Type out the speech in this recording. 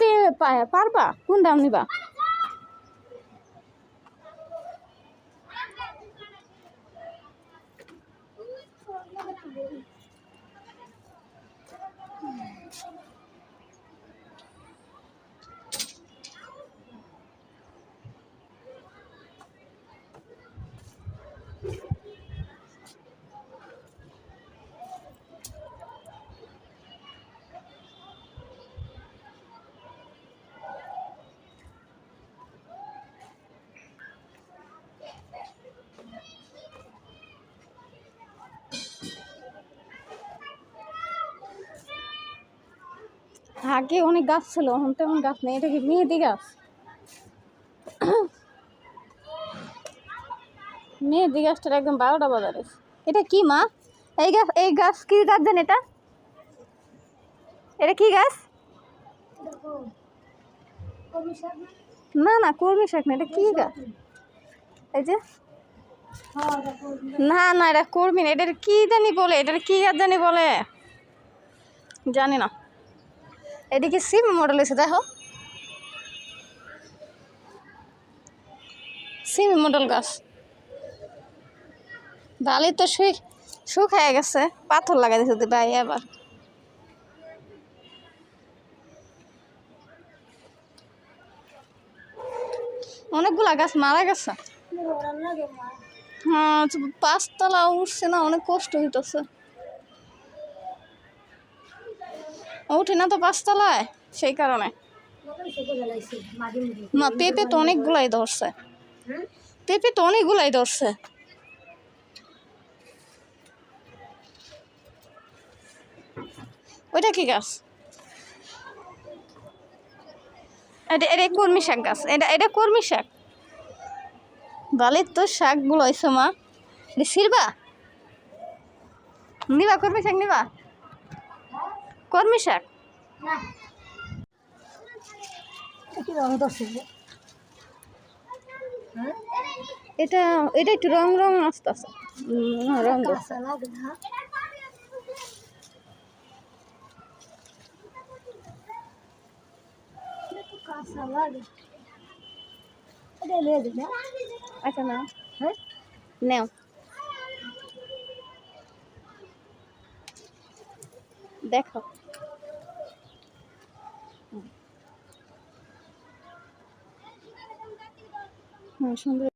পেঁপে পারবা? কোন দাম নিবা? আগে অনেক গাছ ছিল, এখন তেমন গাছ নেই, এটা কি মেহেদি গাছ? মেহেদি গাছটার একদম বারোটা বাজারে এটা কি মা? এই গাছ এই গাছ কি গাছ জান এটা? এটা কি গাছ? না না কর্মী শাক না, এটা কি গাছ? এই যে? না না, এটা কর্মী না, এটা কি জানি বলে এটার কি গাছ জানি বলে? জানি না। এদিকে সিম মডেল এসে দেখো। সিম মডেল গাছ। ডালি তো শুই শুকায় গেছে। পাথর লাগাই দিয়েছে ভাই এবার অনেকগুলা গাছ মারা গেছে। হ্যাঁ পাঁচতলা উঠছে না অনেক কষ্ট হইতেছে। উঠে না তো পাঁচতলায়? সেই কারণে। মা পেঁপে তো অনেকগুলাই ধরছে। পেঁপে তো অনেকগুলাই ধরছে। ওইটা কি গাছ? এটা এটা কর্মী শাক গাছ। এটা এটা কর্মী শাক। বালির তো শাকগুলো হয়েছে মা। সিরবা নিবা কর্মী শাক নিবা? কর্মী শাক এটা এটা একটু রং রং আসতে আছে রং আচ্ছা না হ্যাঁ? নেও। দেখো। হুম সুন্দর।